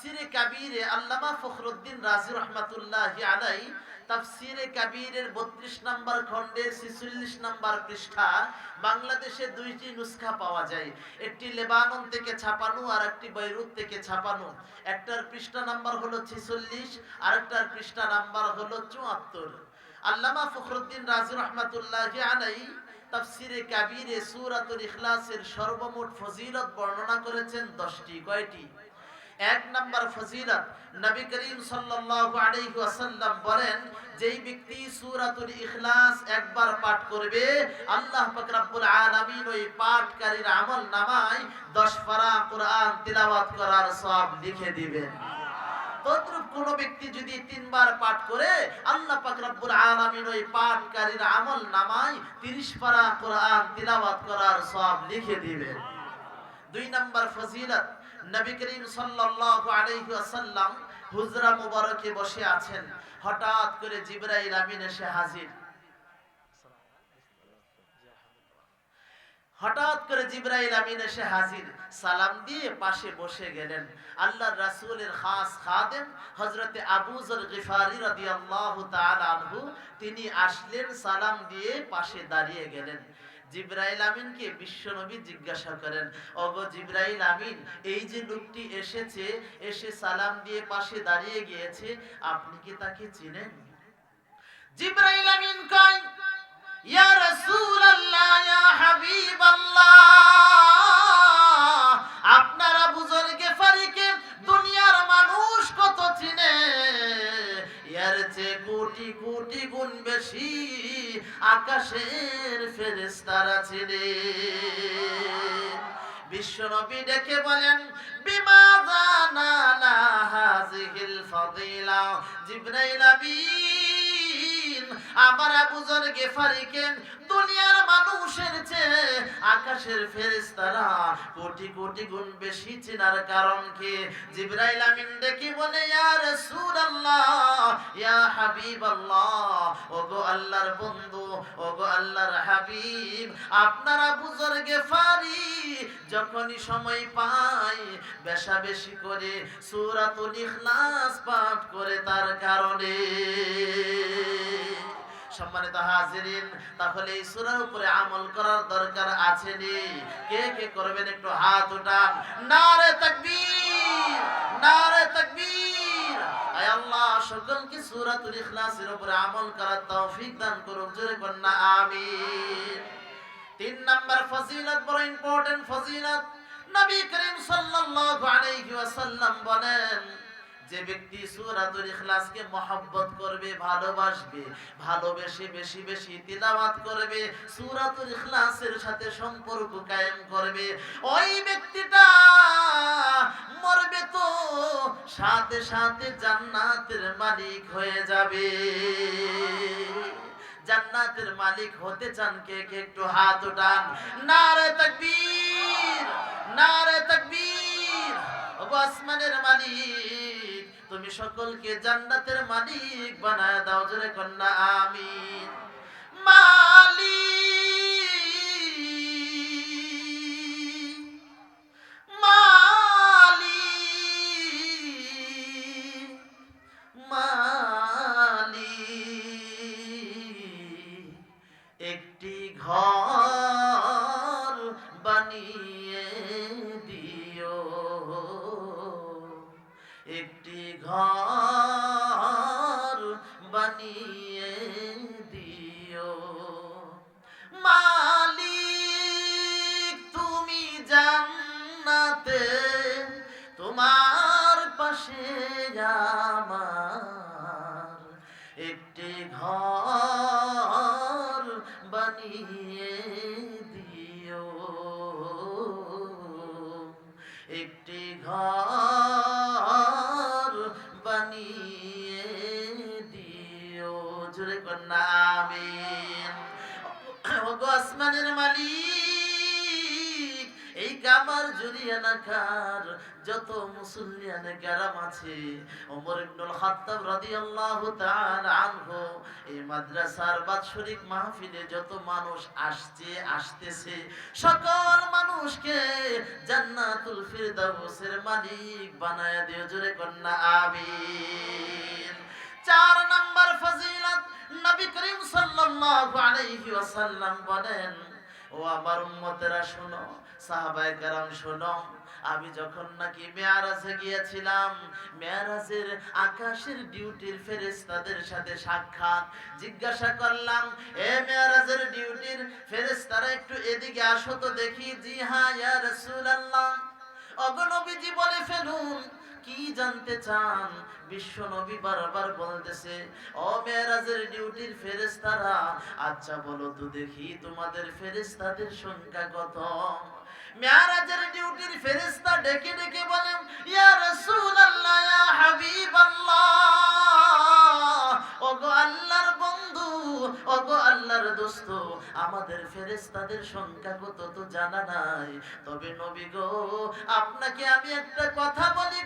তাফসিরে কাবিরে আল্লামা ফখরুদ্দিন রাজি রহমাতুল্লাহ আলাই তাফসিরে কাবিরের বত্রিশ নম্বর খণ্ডের ছিচল্লিশ নম্বর পৃষ্ঠা, বাংলাদেশে দুইটি নুসখা পাওয়া যায়। একটি লেবানন থেকে ছাপানো আর একটি বৈরুত থেকে ছাপানো। একটার পৃষ্ঠা নাম্বার হলো ছিচল্লিশ আর একটার পৃষ্ঠা নাম্বার হলো চুয়াত্তর। আল্লামা ফখরুদ্দিন রাজি রহমাতুল্লাহ আলাই তাফসিরে কাবিরে সূরাতুল ইখলাসের সর্বমোট ফজিলত বর্ণনা করেছেন দশটি। কয়টি? এক নাম্বার ফজিলত নবী করিম সাল্লাল্লাহু আলাইহি ওয়াসাল্লাম বলেন, যেই ব্যক্তি সূরাতুল ইখলাস একবার পাঠ করবে, আল্লাহ পাক রব্বুল আলামিন ওই পাঠকারীর আমল নামায় 10 পারা কোরআন তিলাওয়াত করার সওয়াব লিখে দিবেন। তদ্রূপ কোন ব্যক্তি যদি তিনবার পাঠ করে, আল্লাহ পাক রব্বুল আলামিন ওই পাঠকারীর আমল নামায় 30 পারা কোরআন তিলাওয়াত করার সওয়াব লিখে দিবেন। দুই নাম্বার ফজিলত নবী করিম সাল্লাল্লাহু আলাইহি ওয়াসাল্লাম হুজরা মুবারকে বসে আছেন। হঠাৎ করে জিবরাইল আমিন এসে হাজির। হঠাৎ করে জিবরাইল আমিন এসে হাজির। সালাম দিয়ে পাশে বসে গেলেন। আল্লাহর রাসূলের খাস খাদেম হযরতে আবু যর গিফারি রাদিয়াল্লাহু তাআলা আনহু, তিনি আসলেন, সালাম দিয়ে পাশে দাঁড়িয়ে গেলেন। জিব্রাইল আমিনকে বিশ্বনবী জিজ্ঞাসা করেন ওগো জিব্রাইল আমিন, এই যে লোকটি এসেছে, এসে সালাম দিয়ে পাশে দাঁড়িয়ে গিয়েছে, আপনি কি তাকে চিনেন? জিব্রাইল আমিন কয়, ইয়া রাসূলুল্লাহ, ইয়া হাবিবাল্লাহ, আপনারা বুজুর্গে ফারিকে দুনিয়ার মানুষ কত চিনে? এর চেয়ে কোটি কোটি গুণ বেশি আকাশের ফেরেশতারা চিনে। বিশ্বনবী ডেকে বলেন বিমা হাজিহিল ফাদিলা জিবরাইল আমার আবু জর গেফারিকে দুনিয়ার মানুষের চেয়ে আকাশের ফেরেশতারা কোটি কোটি গুণ বেশি চেনার কারণ কি? জিবরাইল আমিন ডেকে বলে, ইয়া রাসূলুল্লাহ, ইয়া হাবিবাল্লাহ, ওগো আল্লাহর বন্ধু, ওগো আল্লাহর হাবিব, আপনারা বুজুর গেফারি, যখনই সময় পায় বেশা বেশি করে সূরাতুল ইখলাস পাঠ করে তার কারণে। সম্মানিত হাজিরিন, তাহলে এই সূরার উপরে আমল করার দরকার আছে নি কে কে করবেন একটু হাত উঠান। নারে তাকবীর নারে তাকবীর। আয় আল্লাহ, সকলকে সূরাতুল ইখলাসের উপরে আমল করার তৌফিক দান করুন জোরে কন্যা আমিন। তিন নাম্বার ফজিলত, বড় ইম্পর্টেন্ট ফজিলত। নবী করিম সাল্লাল্লাহু আলাইহি ওয়াসাল্লাম বলেন যে ব্যক্তি সূরাতুল ইখলাসকে মহব্বত করবে, ভালোবাসবে, ভালোবেসে বেশি বেশি তিলাওয়াত করবে, সূরাতুল ইখলাসের সাথে সম্পর্ক কায়েম করবে, ওই ব্যক্তিটা মরবে তো সাথে সাথে জান্নাতের মালিক হয়ে যাবে। জান্নাতের মালিক হতে চান কে কে একটু হাত উঠান। নারে তাকবীর নারে তাকবীর, ওগো আসমানের মালিক। তুমি সকলকে জান্নাতের মালিক বানায় দাও জোরে কন্যা আমিন। মালিক একটি ঘর বানিয়ে দিও। জুড়ে কন্যা আমিন। ওগো আসমানের মালিক। কামার জুরিয়ানাকার যত মুসল্লিয়ানে কেরাম আছে, ওমর ইবনুল খাত্তাব রাদিয়াল্লাহু তাআলা আনহু, এই মাদ্রাসার বাৎসরিক মাহফিলে যত মানুষ আসছে, আসতেছে, সকল মানুষকে জান্নাতুল ফিরদাউসের মালিক বানায়া দিও, জোরে কন্যা, আমিন। চার নাম্বার ফজিলত, নবী করিম সাল্লাল্লাহু আলাইহি ওয়াসাল্লাম বলেন ও আমার উম্মতেরা শোনো, সাহাবায়ে কেরাম শোনো, আমি যখন নাকি মেয়ারাজে গিয়েছিলাম, মেয়ারাজের আকাশের ডিউটির ফেরেশতাদের সাথে সাক্ষাৎ জিজ্ঞাসা করলাম, এ মেয়ারাজের ডিউটির ফেরেশতারা একটু এদিকে আসো তো দেখি। জি হ্যাঁ ইয়া রাসূলুল্লাহ। অগনবীজি বলে ফেলুন। কি জানতে চান? বিশ্ব নবী বারবার বলতেছে, ও মেরাজের ডিউটির ফেরেশতারা আচ্ছা বলো তো দেখি তোমাদের ফেরেশতাদের সংখ্যা কত? মেরাজের ডিউটির ফেরেশতা ডেকে ডেকে বলেন, ইয়া রাসূলুল্লাহ, ইয়া হাবিবাল্লাহ, ওগো আল্লাহর বন্ধু ওগো আল্লাহর দোস্ত, আমাদের সংখ্যা কত তো জানা নাই। তবে নবী গো, আপনাকে আমি একটা কথা বলি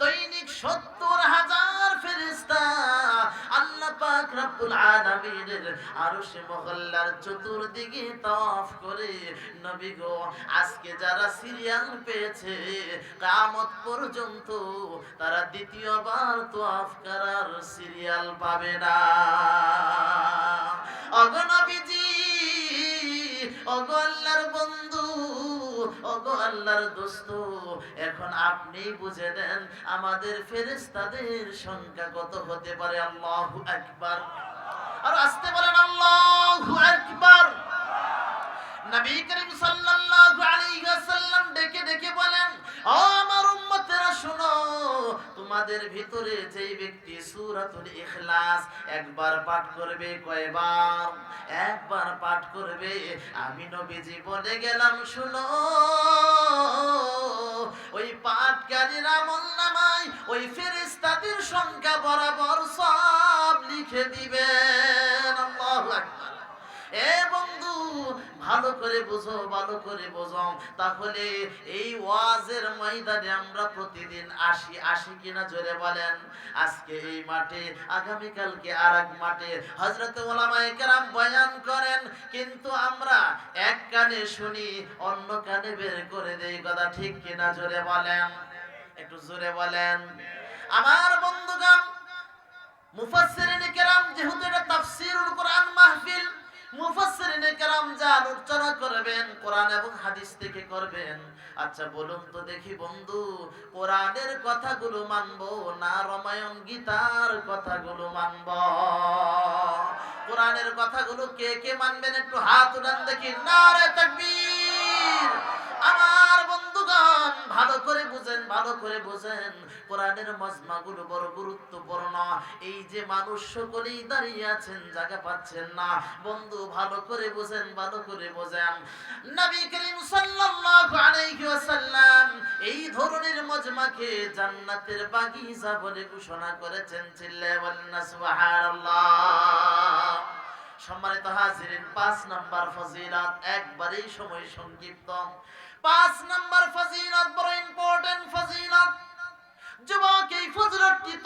দৈনিক সত্তর হাজার আল্লাহ পাক আলামিনের আরশে মহল্লার চতুর্দিকে তাওয়াফ করে, নবী গো, আজকে যারা সিরিয়াল পেয়েছে, কিয়ামত পর্যন্ত তারা দ্বিতীয়বার তাওয়াফ করার সিরিয়াল পাবে। না। অগনবীজি ওগো আল্লাহর বন্ধু, ওগো দোস্ত, এখন আপনি বুঝে দেন আমাদের ফেরেশতাদের সংখ্যা কত হতে পারে? আল্লাহু আকবার। আর আসতে বলেন আল্লাহু আকবার। নবী করিম সাল্লাল্লাহু আলাইহি ওয়াসাল্লাম ডেকে ডেকে বলেন, ও আমার উম্মতেরা, শোনো তোমাদের ভিতরে যেই ব্যক্তি সূরাতুল ইখলাস একবার পাঠ করবে কয়বার? একবার পাঠ করবে, আমি নবীজি বলে গেলাম, শুনো, ওই পাঠকারীর আমল নামায় ওই ফেরেশতাদের সংখ্যা বরাবর সব লিখে দিবেন। আল্লাহু আকবার। এ বন্ধু, ভালো করে বুঝো, ভালো করে বুঝো। তাহলে এই ওয়াজের ময়দানে আমরা প্রতিদিন আসি আসি কিনা জোরে বলেন। আজকে এই মাঠে আগামী কালকে আর এক মাঠে হযরত ওলামায়ে কেরাম বয়ান করেন, কিন্তু আমরা এক কানে শুনি, অন্য কানে বের করে দেই, কথা ঠিক কিনা জোরে বলেন? একটু জোরে বলেন। আমার বন্ধুগণ, মুফাসসিরিন কেরাম যেহেতু এটা তাফসীরুল কোরআন মাহফিল মুফাসসিরিনে কেরাম যা আলোচনা করবেন, কোরআন এবং হাদিস থেকে করবেন। আচ্ছা বলুন তো দেখি বন্ধু, কোরআনের কথাগুলো মানবো না রামায়ণ গীতার কথাগুলো মানব? কোরআনের কথাগুলো কে কে মানবেন? একটু হাত উঠান দেখি। নারে তাকবীর! আমার বন্ধুগণ, ভালো করে বুঝেন, ভালো করে বুঝেন। কোরআনের মজমাগুলো বড় গুরুত্বপূর্ণ। এই যে মানুষ সকলেই দাঁড়িয়ে আছেন, জায়গা পাচ্ছেন না। বন্ধু, ভালো করে বুঝেন, ভালো করে বোঝেন। নবী করিম সাল্লাল্লাহু আলাইহি ওয়াসাল্লাম এই ধরনের মজমাকে জান্নাতের বাগিচা বলে ঘোষণা করেছেন। চিল্লায় বলেন না, সুবহানাল্লাহ। সম্মানিত হাজিরিন, পাঁচ নাম্বার ফজিলত, একবারেই সময় সংক্ষিপ্ত। পাঁচ ফজিলত, বড় ইম্পর্টেন্ট ফজিলত। যুবক, এই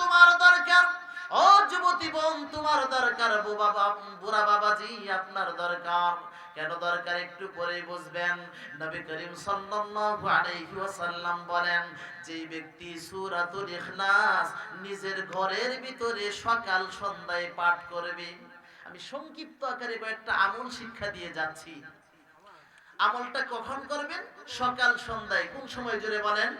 তোমার দরকার। ও যুবতী বোন, তোমার দরকার। বুড়া বাবাজি, আপনার দরকার। কেন দরকার একটু বুঝবেন? নবী করিম সাল্লাল্লাহু আলাইহি ওয়াসাল্লাম বলেন, যে ব্যক্তি সূরাতুল ইখলাস নিজের ঘরের ভিতরে সকাল সন্ধ্যায় পাঠ করবে। আমি সংক্ষিপ্ত আকারে কয়েকটা আমল শিক্ষা দিয়ে যাচ্ছি। আমলটা কখন করবেন? সকাল, সন্ধ্যায়। কোন সময় জুড়ে বলেন?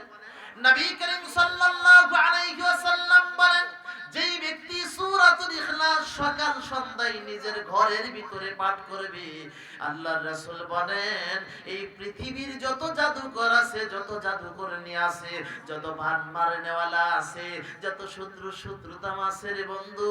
নবী করিম সাল্লাল্লাহু আলাইহি ওয়াসাল্লাম বলেন যেই ব্যক্তি সূরাতুল ইখলাস সকাল সন্ধ্যায় নিজের ঘরের ভিতরে পাঠ করবে, আল্লাহর রাসূল বলেন, এই পৃথিবীর যত জাদুকর আছে, যত জাদুকরনি আছে, যত ভান নেওয়ালা আছে, যত শত্রু শত্রুতাম আছে রে বন্ধু।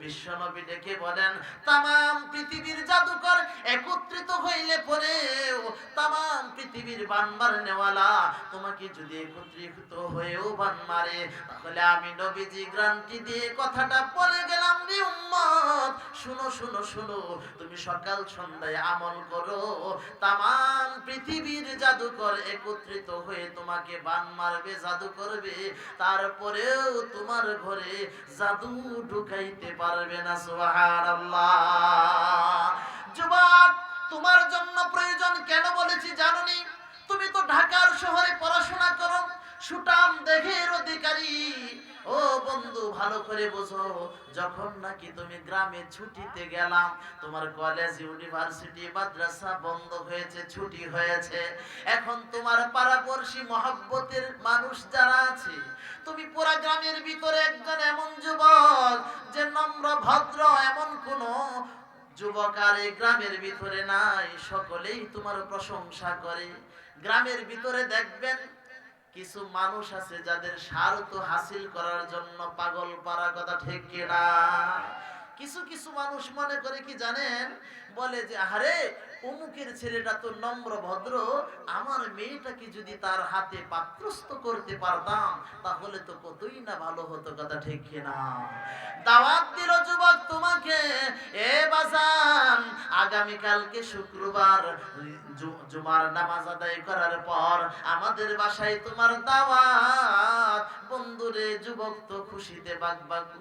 বিশ্বনবী ডেকে বলেন, তামাম পৃথিবীর জাদুকর একত্রিত হইলে পরেও, তামাম পৃথিবীর বান নেওয়ালা তোমাকে যদি একত্রিত হয়েও বান মারে, তাহলে আমি নবীজি গ্রান্টি দিয়ে কথাটা বলে গেলাম রে উম্মত। শুনো শুনো শুনো, তুমি সকাল সন্ধ্যায় আমল করো। তাম পৃথিবীর জাদুকর একত্রিত হয়ে তোমাকে বান মারবে, জাদু করবে। তারপরেও তোমার ঘরে জাদু ঢুকাইতে পারবে না, সুবহানাল্লাহ। যুবক, তোমার জন্য প্রয়োজন কেন বলেছি জানোনি তুমি তো ঢাকার শহরে পড়াশোনা করো। সুটাম দেহের অধিকারী বন্ধু, ভালো করে বোঝো। যখন নাকি তুমি গ্রামে ছুটিতে গেলাম, তোমার কলেজ ইউনিভার্সিটি মাদ্রাসা বন্ধ হয়েছে, ছুটি হয়েছে। এখন তোমার পাড়াপড়শি মহব্বতের মানুষ যারা আছে, তুমি পুরা গ্রামের ভিতরে একজন এমন যুবক, যে নম্র, ভদ্র, এমন কোন যুবক আর এই গ্রামের ভিতরে নাই। সকলেই তোমার প্রশংসা করে। গ্রামের ভিতরে দেখবেন কিছু মানুষ আছে যাদের স্বার্থ হাসিল করার জন্য পাগল পারা কথা ঠিক কিনা? কিছু কিছু মানুষ মনে করে কি জানেন? বলে যে আরে অমুকের ছেলেটা তো নম্র, ভদ্র। আমার মেয়েটাকে যদি তার হাতে পাত্রস্থ করতে পারতাম, তাহলে তো কতই না ভালো হতো, কথা ঠিক কিনা দাওয়াত দিল যুবক তোমাকে, এ বাজান আগামী কালকে শুক্রবার জুমার নামাজ আদায় করার পর আমাদের বাসায় তোমার দাওয়াত। বন্ধুরে, যুবক তো খুশিতে বাগবাগু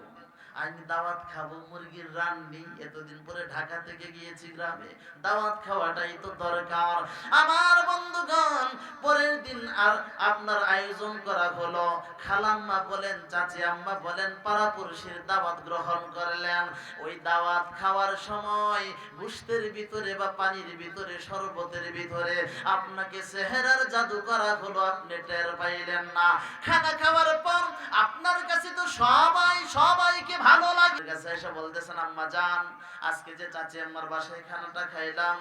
আমি দাওয়াত খাব, মুরগির রান্নি। এতদিন পরে ঢাকা থেকে গিয়েছি গ্রামে। দাওয়াত খাওয়াটাই তো দরকার। আমার বন্ধুগণ, পরের দিন আর আপনার আয়োজন করা হলো। খালাম্মা বলেন, চাচি আম্মা বলেন পাড়াপড়শির দাওয়াত গ্রহণ করলেন। ওই দাওয়াত খাওয়ার সময় গুস্তের ভিতরে বা পানির ভিতরে, শরবতের ভিতরে আপনাকে সেহেরার জাদু করা হলো, আপনি টের পাইলেন না। খানা খাওয়ার পর আপনার কাছে তো সবাই, সবাইকে ভালো লাগে। কাছে এসে বলতেছেন, আম্মা জান আজকে যে চাচি বাসায় খানাটা খাইলাম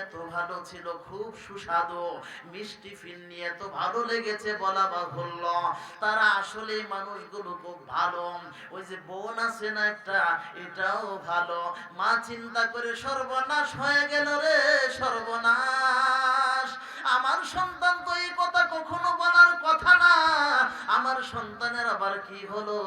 এত ভালো ছিল, খুব সুস্বাদু। মিষ্টি এত ভালো লেগেছে বলা বাহুল্য। তারা আসলে মানুষগুলো খুব ভালো। ওই যে বোন আছে না একটা, এটাও ভালো। মা চিন্তা করে সর্বনাশ হয়ে গেল রে, সর্বনাশ। আমার সন্তান আমার সন্তানের আবার কি হলো?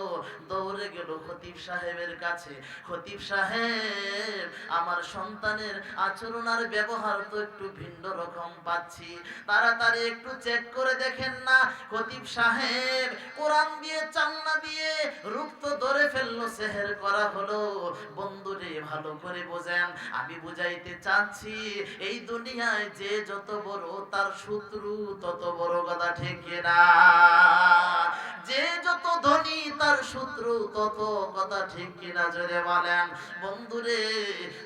দৌড়ে গেল খতিব সাহেবের কাছে। খতিব সাহেব, আমার সন্তানের আচরণ আর ব্যবহার তো একটু ভিন্ন রকম পাচ্ছি। তাড়াতাড়ি একটু চেক করে দেখেন না। খতিব সাহেব, কোরআন দিয়ে, চান্না দিয়ে রূপ তো ধরে ফেলল, সেহের করা হলো। বন্ধুরে, ভালো করে বোঝেন। আমি বুঝাইতে চাচ্ছি, এই দুনিয়ায় যে যত বড় তার শত্রু, তত বড় কথা ঠিক না যে যত ধনী তার শত্রু তত কথা ঠিক কিনা জোরে বলেন। বন্ধুরে,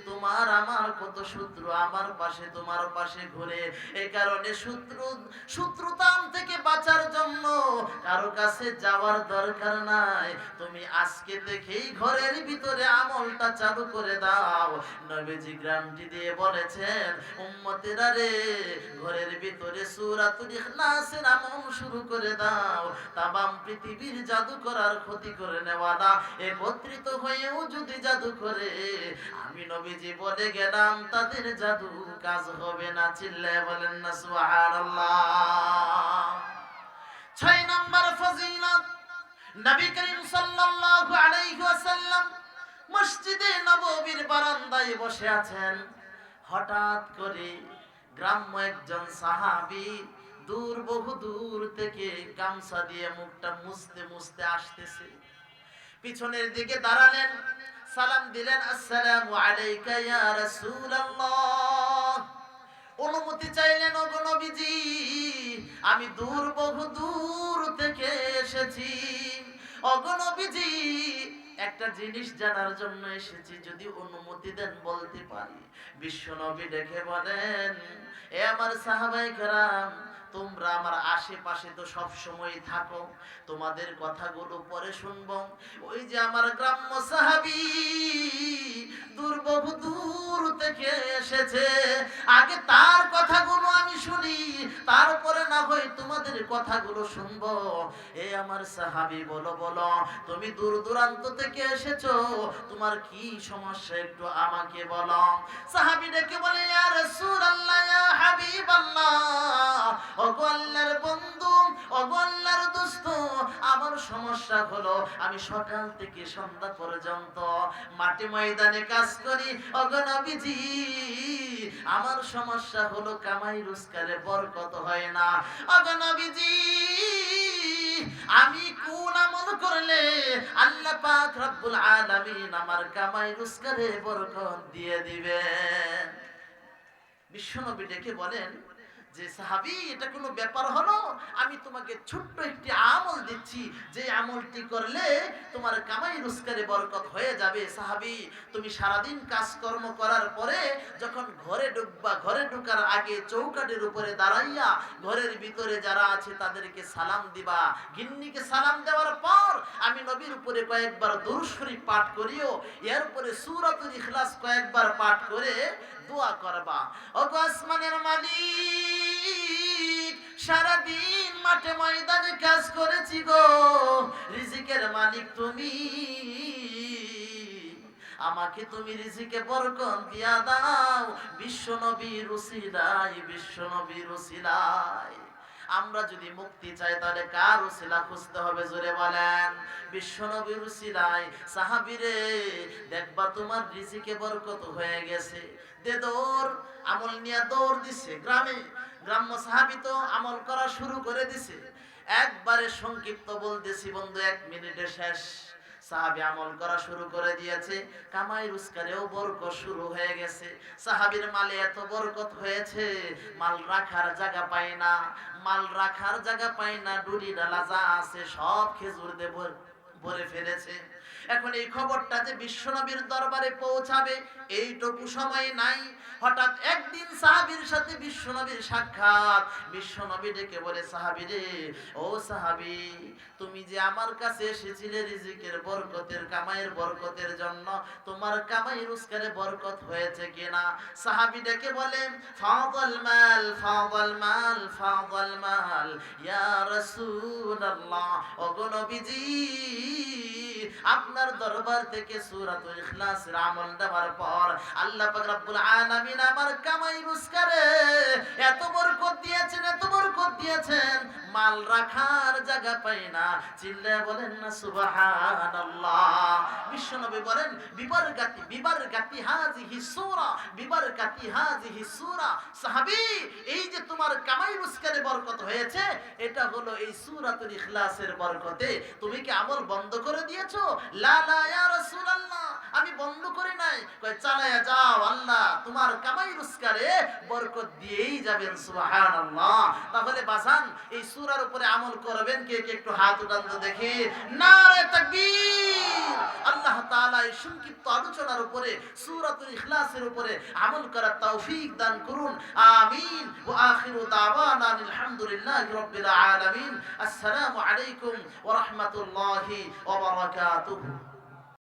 তোমার আমার কত শত্রু? আমার পাশে, তোমার পাশে ঘুরে। এই কারণে শত্রু, শত্রুতাম থেকে বাঁচার জন্য কারও কাছে যাওয়ার দরকার নাই। তুমি আজকে থেকেই ঘরের ভিতরে আমলটা চালু করে দাও। নবীজি গ্রামটি দিয়ে বলেছেন, উম্মতেরা রে, ঘরের ভিতরে সূরাতুল ইখলাসের আমল শুরু করে দাও। তামাম পৃথিবীর জাদু করার ক্ষতি করে নেওয়া নেওয়ালা একত্রিত হয়েও যদি জাদু করে, আমি নবীজি বলে গেলাম, তাদের জাদু কাজ হবে না। চিল্লায় বলেন না, সুবহানাল্লাহ। ছয় নম্বর ফজিলত, নবী করিম সাল্লাল্লাহু আলাইহি ওয়াসাল্লাম মসজিদে নববীর বারান্দায় বসে আছেন। হঠাৎ করে গ্রাম্য একজন সাহাবী দূর, বহু দূর থেকে গামছা দিয়ে মুখটা মুছতে মুছতে আসতেছে। পিছনের দিকে দাঁড়ালেন, সালাম দিলেন, আসসালামু আলাইকা ইয়া রাসূলুল্লাহ। অনুমতি চাইলেন, ওগো নবীজি, আমি দূর, বহু দূর থেকে এসেছি। ওগো নবীজি, একটা জিনিস জানার জন্য এসেছি, যদি অনুমতি দেন বলতে পারি। বিশ্ব নবী দেখে বলেন, এ আমার সাহাবাই কেরাম তোমরা আমার আশেপাশে তো সব সময় থাকো, তোমাদের কথাগুলো পরে শুনব। ওই যে আমার গ্রাম্য সাহাবি দূর বহু দূর থেকে এসেছে। আগে তার কথাগুলো আমি শুনি, তারপরে না হয় তোমাদের কথাগুলো শুনব। এ আমার সাহাবি, বলো বলো, তুমি দূর দূরান্ত থেকে এসেছ, তোমার কি সমস্যা একটু আমাকে বলো। সাহাবি ডেকে বলে, ইয়া রাসূলুল্লাহ, ইয়া হাবিবাল্লাহ ওগো আল্লাহর বন্ধু ওগো আল্লাহর দোস্ত আমার সমস্যা হলো, আমি সকাল থেকে সন্ধ্যা পর্যন্ত মাটি ময়দানে কাজ করি। অগনবীজি আমার সমস্যা হলো, কামাই রোজগারে বরকত হয় না। অগনবীজি আমি কোন আমল করলে আল্লাহ পাক রব্বুল আলামিন আমার কামাই রোজগারে বরকত দিয়ে দিবেন? বিশ্বনবী ডেকে বলেন যে সাহাবি, এটা কোনো ব্যাপার হলো? আমি তোমাকে ছোট্ট একটি আমল দিচ্ছি। যে আমলটি করলে তোমার কামাই রোজগারে বরকত হয়ে যাবে। সাহাবি, তুমি সারাদিন কাজকর্ম করার পরে যখন ঘরে ঢুকবা, ঘরে ঢুকার আগে চৌকাটের উপরে দাঁড়াইয়া ঘরের ভিতরে যারা আছে তাদেরকে সালাম দিবা। গিন্নিকে সালাম দেওয়ার পর আমি নবীর উপরে কয়েকবার দরুদ পাঠ করিও, এর উপরে সূরাতুল ইখলাস কয়েকবার পাঠ করে দোয়া করবা। ওগো আসমানের মালিক, সারাদিন মাঠে ময়দানে কাজ করেছি গো। রিজিকের মালিক তুমি। আমাকে তুমি রিজিকে বরকত দিয়া দাও। বিশ্ব নবীর উসিলাই বিশ্ব নবীর উসিলাই আমরা যদি মুক্তি চাই, তাহলে কার উসিলা খুঁজতে হবে? জোরে বলেন। বিশ্ব নবীর উসিলাই সাহাবিরে, দেখবা তোমার রিজিকে বরকত হয়ে গেছে। দে দৌড়, আমল নিয়ে দৌড় দিছে গ্রামে। গ্রাম্য সাহাবি তো আমল করা শুরু করে দিছে। একবারে সংক্ষিপ্ত বলতেছি বন্ধু, এক মিনিটে শেষ। সাহাবি আমল করা শুরু করে দিয়েছে। কামাই রোজগারেও বরকত শুরু হয়ে গেছে। সাহাবির মালে এত বরকত হয়েছে, মাল রাখার জায়গা পায় না, মাল রাখার জায়গা পায় না ডুরি ডালা যা আছে সব খেজুর ভর- ভরে ফেলেছে। এখন এই খবরটা যে বিশ্বনবীর দরবারে পৌঁছাবে এইটুকু সময় নাই। হঠাৎ একদিন সাহাবীর সাথে বিশ্বনবীর সাক্ষাৎ। বিশ্বনবী ডেকে বলে, সাহাবী রে, ও সাহাবী, তুমি যে আমার কাছে এসেছিলে রিজিকের বরকতের, কামাইয়ের বরকতের জন্য, তোমার কামাই রোজগারে বরকত হয়েছে কিনা? সাহাবী ডেকে বলে, ফাদাল মাল ফাদাল মাল ফাদাল মাল, ইয়া রাসূলুল্লাহ, ওগো নবীজি, আপনার দরবার থেকে সূরাতুল ইখলাসের আমল দেওয়ার পর আল্লাহ পাক রব্বুল আলামিন আমার কামাই রোজগারে এত বরকত দিয়েছেন, এত বরকত দিয়েছেন, মাল রাখার জায়গা পাই না। চিল্লায় বলেন না, সুবহানাল্লাহ। বিশ্বনবী বলেন বিবার গাতি বিবার গাতি হাজিহি সূরা বিবার গাতি হাজিহি সূরা। সাহাবী, এই যে তোমার কামাই রোজগারে বরকত হয়েছে, এটা হলো এই সূরাতুল ইখলাসের বরকতে। তুমি কি আমল বন্ধ করে দিয়েছ? লা লা, ইয়া রাসূলুল্লাহ। আমি বন্ধ করি নাই। কয় চালায়া যাও, আল্লাহ তোমার কামাই রোজগারে বরকত দিয়েই যাবেন, সুবহানাল্লাহ। তাহলে বাজান, এই সূরার উপরে আমল করবেন, কে কে একটু হাত উঠান দেখি। নারে তাকবীর! আল্লাহ তাআলা এই সংক্ষিপ্ত আলোচনার উপরে, সূরাতুল ইখলাসের উপরে আমল করার তৌফিক দান করুন। আমিন। ওয়া আখিরু দাওয়ানা আলহামদুলিল্লাহি রাব্বিল আলামিন। আসসালামু আলাইকুম ওয়া রাহমাতুল্লাহি ওয়া বারাকাতুহু।